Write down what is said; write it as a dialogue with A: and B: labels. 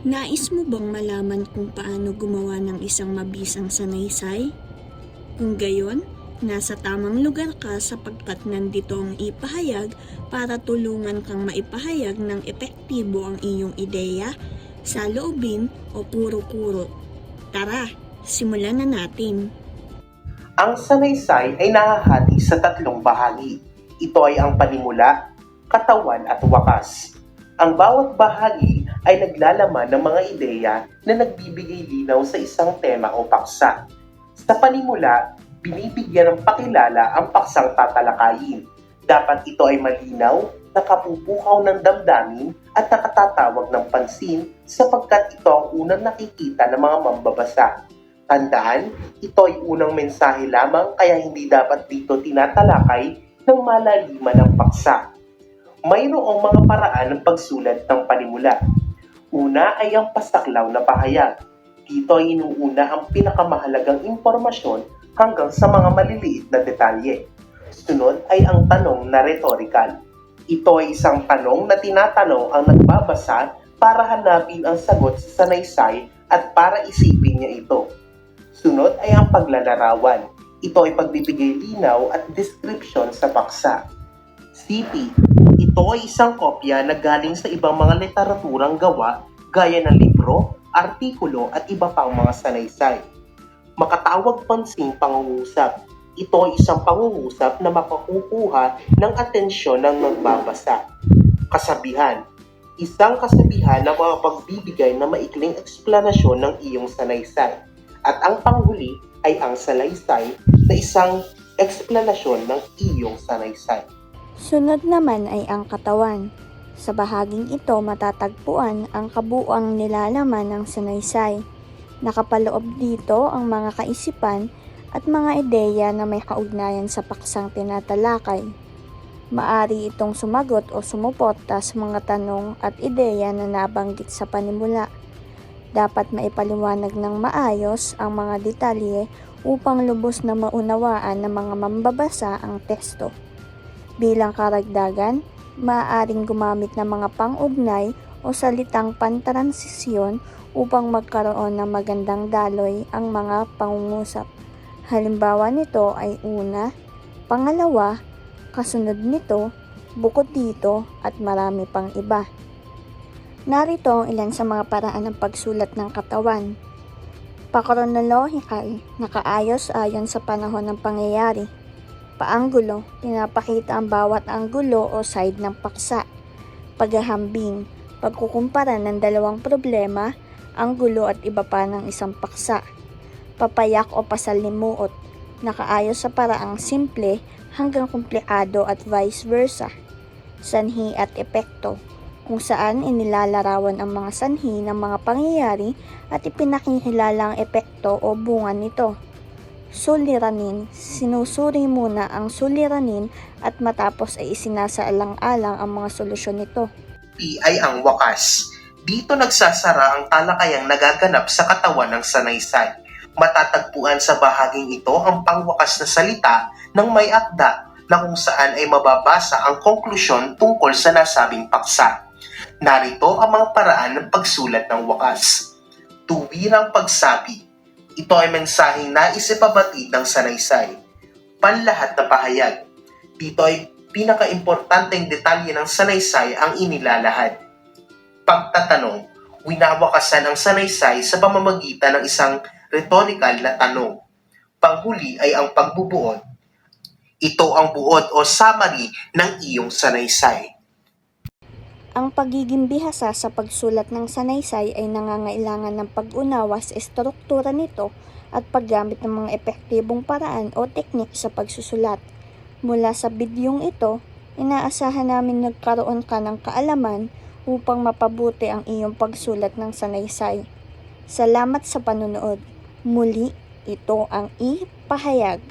A: Nais mo bang malaman kung paano gumawa ng isang mabisang sanaysay? Kung gayon, nasa tamang lugar ka sapagkat nandito ang ipahayag para tulungan kang maipahayag ng epektibo ang iyong ideya, saloobin o puro-puro. Tara, simulan na natin.
B: Ang sanaysay ay nahahati sa tatlong bahagi. Ito ay ang panimula, katawan at wakas. Ang bawat bahagi ay naglalaman ng mga ideya na nagbibigay linaw sa isang tema o paksa. Sa panimula, binibigyan ng pakilala ang paksang tatalakayin. Dapat ito ay malinaw, nakapupukaw ng damdamin at nakatatawag ng pansin sapagkat ito ang unang nakikita ng mga mambabasa. Tandaan, ito ay unang mensahe lamang kaya hindi dapat dito tinatalakay ng malaliman ng paksa. Mayroong mga paraan ng pagsulat ng panimula. Una ay ang pasaklaw na pahayag. Dito ay inuuna ang pinakamahalagang impormasyon hanggang sa mga maliliit na detalye. Sunod ay ang tanong na rhetorical. Ito ay isang tanong na tinatanong ang nagbabasa para hanapin ang sagot sa sanaysay at para isipin niya ito. Sunod ay ang paglalarawan. Ito ay pagbibigay linaw at description sa paksa. City. Ito ay isang kopya na galing sa ibang mga literaturang gawa gaya ng libro, artikulo at iba pang mga sanaysay. Makatawag pansing pangungusap. Ito ay isang pangungusap na makakukuha ng atensyon ng nagbabasa. Kasabihan. Isang kasabihan na makapagbibigay na maikling eksplanasyon ng iyong sanaysay. At ang panghuli ay ang salaysay na isang eksplanasyon ng iyong sanaysay.
C: Sunod naman ay ang katawan. Sa bahaging ito matatagpuan ang kabuang nilalaman ng sanaysay. Nakapaloob dito ang mga kaisipan at mga ideya na may kaugnayan sa paksang tinatalakay. Maari itong sumagot o sumuporta sa mga tanong at ideya na nabanggit sa panimula. Dapat maipaliwanag ng maayos ang mga detalye upang lubos na maunawaan ng mga mambabasa ang teksto. Bilang karagdagan, maaaring gumamit ng mga pang-ugnay o salitang pantransisyon upang magkaroon ng magandang daloy ang mga pangungusap. Halimbawa nito ay una, pangalawa, kasunod nito, bukod dito at marami pang iba. Narito ang ilan sa mga paraan ng pagsulat ng katawan. Pakronolohikal, nakaayos ayon sa panahon ng pangyayari. Paanggulo, pinapakita ang bawat anggulo o side ng paksa. Paghahambing, pagkukumpara ng dalawang problema, anggulo at iba pa ng isang paksa. Papayak o pasalimuot, nakaayos sa paraang simple hanggang komplikado at vice versa. Sanhi at epekto, kung saan inilalarawan ang mga sanhi ng mga pangyayari at ipinakihilala ang epekto o bunga nito. Suliranin, sinusuri muna ang suliranin at matapos ay isinasaalang-alang ang mga solusyon nito.
B: P ay ang wakas. Dito nagsasara ang talakayang nagaganap sa katawan ng sanaysay. Matatagpuan sa bahaging ito ang pangwakas na salita ng may akda na kung saan ay mababasa ang konklusyon tungkol sa nasabing paksa. Narito ang mga paraan ng pagsulat ng wakas. Tuwirang pagsabi. Ito ay mensaheng naisipabatid ng sanaysay. Panlahat na pahayag. Dito ay pinakaimportanteng detalye ng sanaysay ang inilalahad. Pagtatanong, winawakasan ang sanaysay sa pamamagitan ng isang rhetorical na tanong. Panghuli ay ang pagbubuod. Ito ang buod o summary ng iyong sanaysay.
C: Ang pagiging bihasa sa pagsulat ng sanaysay ay nangangailangan ng pag-unawa sa estruktura nito at paggamit ng mga epektibong paraan o teknik sa pagsusulat. Mula sa bidyong ito, inaasahan namin nagkaroon ka ng kaalaman upang mapabuti ang iyong pagsulat ng sanaysay. Salamat sa panunood. Muli, ito ang ipahayag